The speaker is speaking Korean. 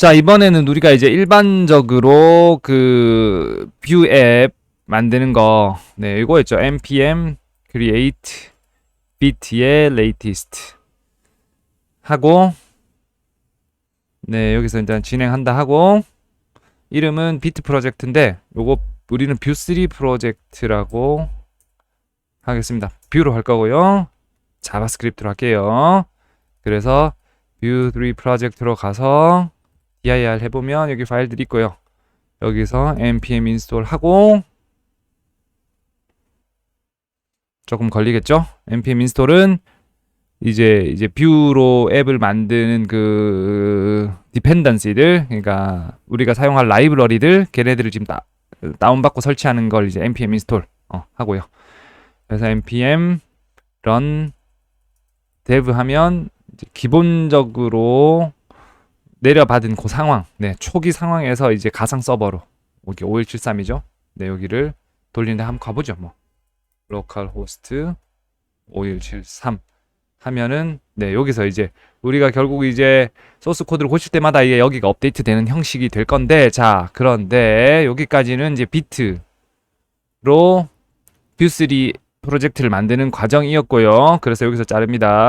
자, 이번에는 우리가 이제 일반적으로 그 뷰 앱 만드는 거, 네, 이거였죠. npm create bit의 latest 하고, 네, 여기서 일단 진행한다 하고, 이름은 비트 프로젝트인데, 요거 우리는 뷰3 프로젝트라고 하겠습니다. 뷰로 할 거고요. 자바스크립트로 할게요. 그래서 뷰3 프로젝트로 가서 dir 해보면 여기 파일들이 있고요. 여기서 npm 인스톨 하고 조금 걸리겠죠? npm 인스톨은 이제 이제 뷰로 앱을 만드는 그 디펜던시들 그러니까 우리가 사용할 라이브러리들 걔네들을 지금 다 다운받고 설치하는 걸 이제 npm 인스톨 어, 하고요. 그래서 npm run dev 하면 기본적으로 내려받은 그 상황, 네, 초기 상황에서 이제 가상 서버로 여기 5173이죠. 네, 여기를 돌리는데 한번 가보죠. 뭐 localhost 5173 하면은 네, 여기서 이제 우리가 결국 이제 소스 코드를 고칠 때마다 이게 여기가 업데이트 되는 형식이 될 건데 자, 그런데 여기까지는 이제 비트로 뷰3 프로젝트를 만드는 과정이었고요. 그래서 여기서 자릅니다.